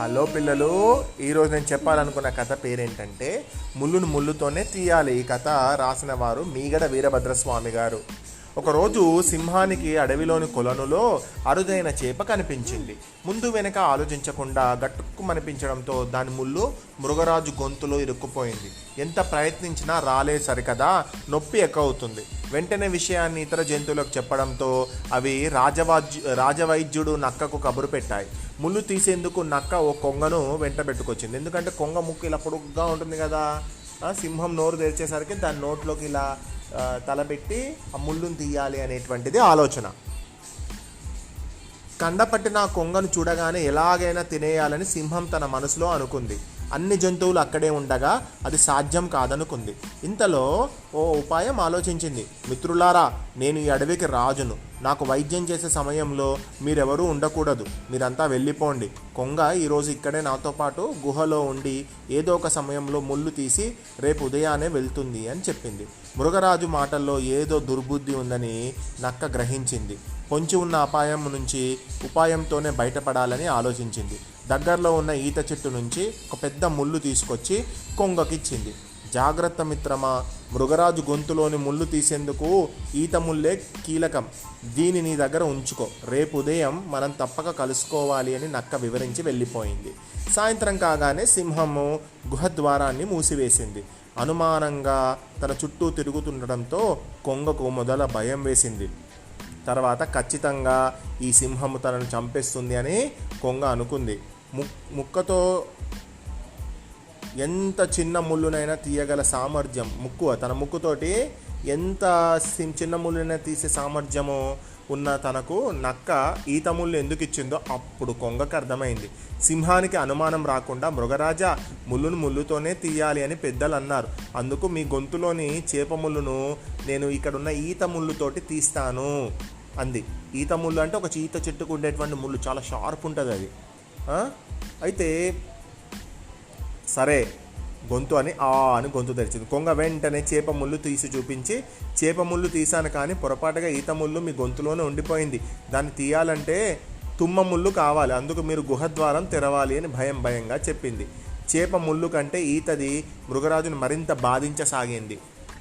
Hello పిల్లలు ఈరోజు నేను చెప్పాలనుకున్న కథ పేరేంటంటే ముళ్ళును ముళ్ళుతోనే తీయాలి ఈ కథ రాసిన వారు మీగడ వీరభద్రస్వామి గారు. ఒకరోజు సింహానికి అడవిలోని కొలనులో అరుదైన చేప కనిపించింది. ముందు వెనక ఆలోచించకుండా గట్టుకుమనిపించడంతో దాని ముళ్ళు మృగరాజు గొంతులో ఇరుక్కుపోయింది. ఎంత ప్రయత్నించినా రాలే సరికదా నొప్పి ఎక్కువవుతుంది. వెంటనే విషయాన్ని ఇతర జంతువులకు చెప్పడంతో అవి రాజవాజ్యు రాజవైద్యుడు నక్కకు కబురు పెట్టాయి. ముళ్ళు తీసేందుకు నక్క ఓ కొంగను వెంట పెట్టుకొచ్చింది. ఎందుకంటే కొంగ ముక్కు ఇలా పొడుగ్గా ఉంటుంది కదా సింహం నోరు తెరిచేసరికి దాని నోట్లోకి ఇలా తలబెట్టి తలపెట్టి ఆ ముళ్ళును తీయాలి అనేటువంటిది ఆలోచన. కండపట్టిన కొంగను చూడగానే ఎలాగైనా తినేయాలని సింహం తన మనసులో అనుకుంది. అన్ని జంతువులు అక్కడే ఉండగా అది సాధ్యం కాదనుకుంది. ఇంతలో ఓ ఉపాయం ఆలోచించింది. మిత్రులారా నేను ఈ అడవికి రాజును. నాకు వైద్యం చేసే సమయంలో మీరెవరూ ఉండకూడదు. మీరంతా వెళ్ళిపోండి. కొంగ ఈరోజు ఇక్కడే నాతో పాటు గుహలో ఉండి ఏదో ఒక సమయంలో ముళ్ళు తీసి రేపు ఉదయాన్నే వెళ్తుంది అని చెప్పింది. మృగరాజు మాటల్లో ఏదో దుర్బుద్ధి ఉందని నక్క గ్రహించింది. పొంచి ఉన్న అపాయం నుంచి ఉపాయంతోనే బయటపడాలని ఆలోచించింది. దగ్గరలో ఉన్న ఈత చెట్టు నుంచి ఒక పెద్ద ముళ్ళు తీసుకొచ్చి కొంగకిచ్చింది. జాగ్రత్త మిత్రమా మృగరాజు గొంతులోని ముళ్ళు తీసేందుకు ఈత ముల్లే కీలకం. దీని నీ దగ్గర ఉంచుకో. రేపు ఉదయం మనం తప్పక కలుసుకోవాలి అని నక్క వివరించి వెళ్ళిపోయింది. సాయంత్రం కాగానే సింహము గుహద్వారాన్ని మూసివేసింది. అనుమానంగా తన చుట్టూ తిరుగుతుండటంతో కొంగకు మొదల భయం వేసింది. తర్వాత ఖచ్చితంగా ఈ సింహము తనను చంపేస్తుంది అని కొంగ అనుకుంది. ము- ముక్కతో ఎంత చిన్న ముళ్ళునైనా తీయగల సామర్థ్యం? ముక్కు తన ముక్కుతోటి ఎంత సి- చిన్న ముళ్ళునైనా తీసే సామర్థ్యము ఉన్న తనకు నక్క ఈత ముళ్ళు ఎందుకు ఇచ్చిందో అప్పుడు కొంగకు అర్థమైంది. సింహానికి అనుమానం రాకుండా మృగరాజా ముళ్ళును ముళ్ళుతోనే తీయాలి అని పెద్దలు అన్నారు అందుకు మీ గొంతులోని చేప ముళ్ళును నేను ఇక్కడున్న ఈత ముళ్ళుతోటి తీస్తాను అంది. ఈత ముళ్ళు అంటే ఒక ఈత చెట్టుకు ఉండేటువంటి ముళ్ళు. చాలా షార్ప్ ఉంటుంది అది. అయితే సరే గొంతు అని ఆ అని గొంతు తెరిచింది. కొంగ వెంటనే చేప ముళ్ళు తీసి చూపించి చేప ముళ్ళు తీశాను కానీ పొరపాటుగా ఈత ముళ్ళు మీ గొంతులోనే ఉండిపోయింది. దాన్ని తీయాలంటే తుమ్మ ముళ్ళు కావాలి అందుకు మీరు గుహద్వారం తెరవాలి అని భయం భయంగా చెప్పింది. చేప ముళ్ళు కంటే ఈతది మృగరాజును మరింత బాధించసాగింది.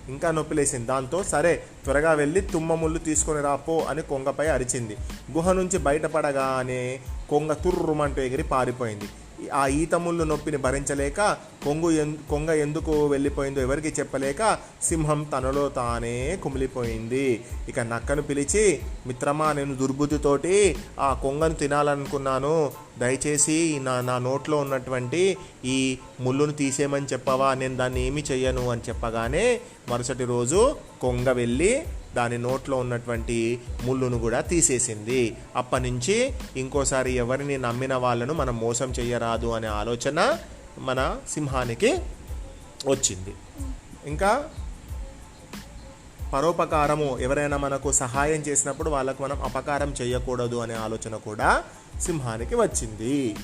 ఇంకా నొప్పిలేసింది. దాంతో సరే త్వరగా వెళ్ళి తుమ్మ ముళ్ళు తీసుకొని రాపో అని కొంగపై అరిచింది. గుహ నుంచి బయటపడగానే కొంగ తుర్రుమంటూ ఎగిరి పారిపోయింది. ఆ ఈతముళ్ళు నొప్పిని భరించలేక కొంగు ఎన్ కొంగ ఎందుకు వెళ్ళిపోయిందో ఎవరికి చెప్పలేక సింహం తనలో తానే కుమిలిపోయింది. ఇక నక్కను పిలిచి మిత్రమా నేను దుర్బుద్ధితోటి ఆ కొంగను తినాలనుకున్నాను. దయచేసి నా నా నోట్లో ఉన్నటువంటి ఈ ముళ్ళును తీసేయమని చెప్పవా? నేను దాన్ని ఏమి చెయ్యను అని చెప్పగానే మరుసటి రోజు కొంగ వెళ్ళి దాని నోట్లో ఉన్నటువంటి ముళ్ళును కూడా తీసేసింది. అప్పటి నుంచి ఇంకోసారి ఎవరిని నమ్మిన వాళ్ళను మనం మోసం చేయరాదు అనే ఆలోచన మన సింహానికి వచ్చింది. ఇంకా పరోపకారము ఎవరైనా మనకు సహాయం చేసినప్పుడు వాళ్ళకు మనం అపకారం చేయకూడదు అనే ఆలోచన కూడా సింహానికి వచ్చింది.